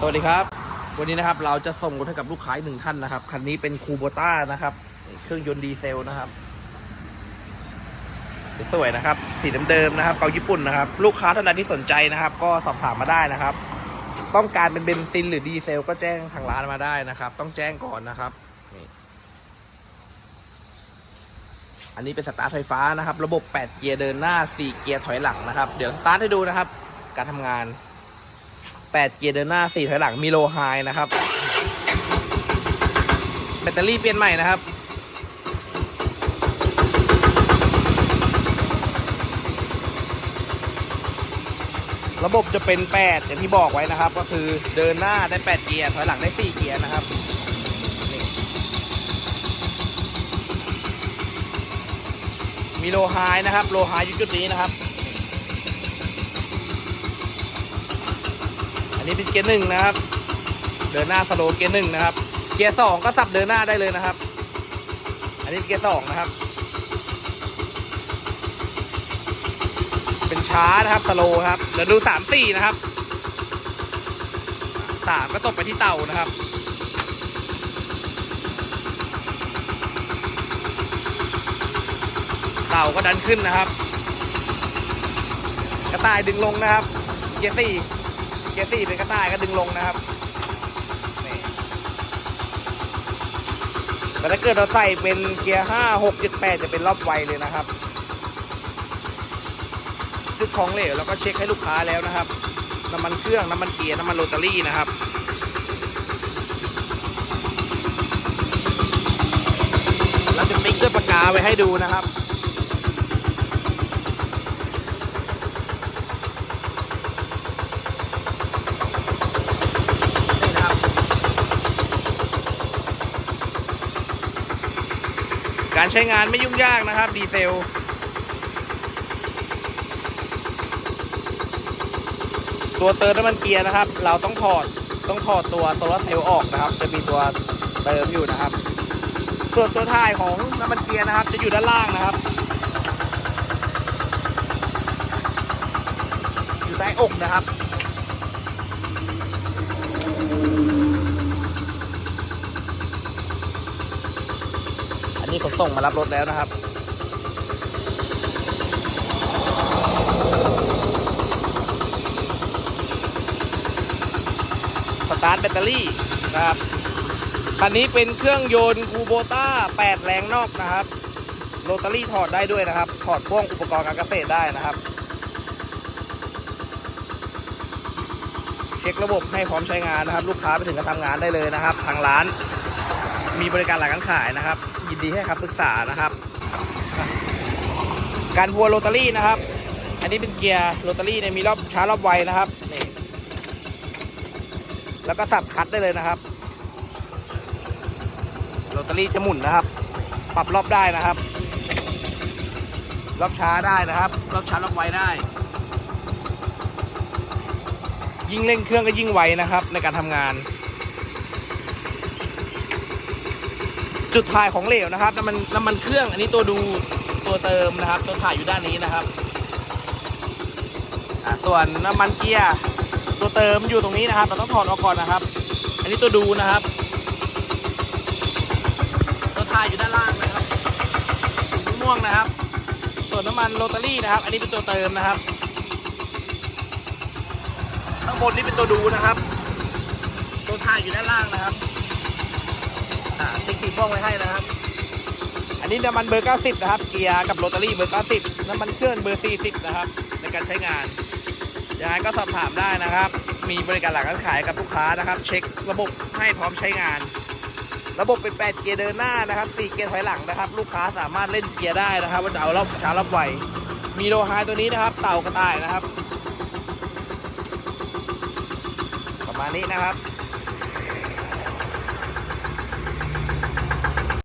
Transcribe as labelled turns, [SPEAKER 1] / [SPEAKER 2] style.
[SPEAKER 1] สวัสดีครับ วันนี้นะครับเราจะส่งรถให้กับลูกค้าหนึ่งท่านนะครับ คันนี้เป็นคูโบต้านะครับ เครื่องยนต์ดีเซลนะครับ สวยนะครับ สีเดิมๆนะครับ เกาญี่ปุ่นนะครับ ลูกค้าท่านใดที่สนใจนะครับ ก็สอบถามมาได้นะครับ ต้องการเป็นเบนซินหรือดีเซล ก็แจ้งทางร้านมาได้นะครับ ต้องแจ้งก่อนนะครับอันนี้เป็นสตาร์ทไฟฟ้านะครับ ระบบ 8 เกียร์เดินหน้า 4 เกียร์ถอยหลังนะครับ เดี๋ยวสตาร์ทให้ดูนะครับ การทำงาน 8 เกียร์เดินหน้า 4 ถอยหลังมีโลไฮนะครับ แบตเตอรี่เปลี่ยนใหม่นะครับ ระบบจะเป็น 8 อย่างที่บอกไว้นะครับ ก็คือเดินหน้าได้ 8 เกียร์ถอยหลังได้ 4 เกียร์นะครับมีโลไฮนะครับ โลไฮอยู่จุดนี้นะครับ นนี้เป็นเกียร์หนึ่งนะครับ เดินหน้าสโลเกียร์หนึ่งนะครับ เกียร์สองก็สับเดินหน้าได้เลยนะครับ อันนี้เป็นเกียร์สองนะครับ เป็นช้านะครับสโลครับเดี๋ยวดูสามสี่นะครับสามก็ตกไปที่เต่านะครับเต่าก็ดันขึ้นนะครับ กระต่ายดึงลงนะครับ เกียร์สี่ กียร์สี่เป็นกระต่ายก็ดึงลงนะครับนี่แต่ถ้าเกิดเราใส่เป็นเกียร์ห้าหกเจ็ดแปดจะเป็นรอบไวเลยนะครับจุดของเหลวแล้วก็เช็คให้ลูกค้าแล้วนะครับน้ำมันเครื่องน้ำมันเกียร์น้ำมันโรตารี่นะครับเราจะติ๊กด้วยปากกาไว้ให้ดูนะครับ นี่นะครับ การใช้งานไม่ยุ่งยากนะครับ ดีเซล ตัวเติมน้ำมันเกียร์นะครับ เราต้องถอดต้องถอดตัวโซลาร์เซลออกนะครับ จะมีตัวเติมอยู่นะครับ ส่วนตัวท้ายของน้ำมันเกียร์นะครับ จะอยู่ด้านล่างนะครับ อยู่ใต้องค์นะครับ นนี้ขนส่งมารับรถแล้วนะครับ สตาร์ทแบตเตอรี่นะครับ คันนี้เป็นเครื่องยนต์คูโบต้า8 แรงนอกนะครับ โรตารี่ถอดได้ด้วยนะครับ ถอดพ่วงอุปกรณ์การเกษตรได้นะครับ เช็คระบบให้พร้อมใช้งานนะครับ ลูกค้าไปถึงก็ทำงานได้เลยนะครับ ทางร้าน มีบริการหลังการขายนะครับ ยินดีให้คำปรึกษานะครับ การพัวโรตารี่นะครับ อันนี้เป็นเกียร์โรตารี่เนี่ยมีรอบช้ารอบไวนะครับนี่แล้วก็สับคัดได้เลยนะครับโรตารี่จะหมุนนะครับ ปรับรอบได้นะครับ รอบช้าได้นะครับ รอบช้ารอบไวได้ ยิ่งเร่งเครื่องก็ยิ่งไวนะครับ ในการทำงาน จุดถ่ายของเหลวนะครับน้ำมันน้ำมันเครื่องอันนี้ตัวดูตัวเติมนะครับ ตัวถ่ายอยู่ด้านนี้นะครับส่วนน้ำมันเกียร์ตัวเติมอยู่ตรงนี้นะครับ เราต้องถอดออกก่อนนะครับ อันนี้ตัวดูนะครับ ตัวถ่ายอยู่ด้านล่างนะครับสีม่วงนะครับ ส่วนน้ำมันโรตารี่นะครับ อันนี้เป็นตัวเติมนะครับ ข้างบนนี่เป็นตัวดูนะครับ ตัวถ่ายอยู่ด้านล่างนะครับ อ่าติ๊กสีม่วงไว้ให้นะครับ อันนี้น้ำมันเบอร์ 90 นะครับ เกียร์กับโรตารี่เบอร์ 90 น้ำมันเครื่องเบอร์ 40 นะครับ ในการใช้งานยังไงก็สอบถามได้นะครับ มีบริการหลังการขายกับลูกค้านะครับ เช็คระบบให้พร้อมใช้งาน ระบบเป็น 8 เกียร์เดินหน้านะครับ4เกียร์ถอยหลังนะครับ ลูกค้าสามารถเล่นเกียร์ได้นะครับ ว่าจะเอารอบช้ารอบไวมีโลไฮตัวนี้นะครับ เต่ากระต่ายนะครับ ประมาณนี้นะครับ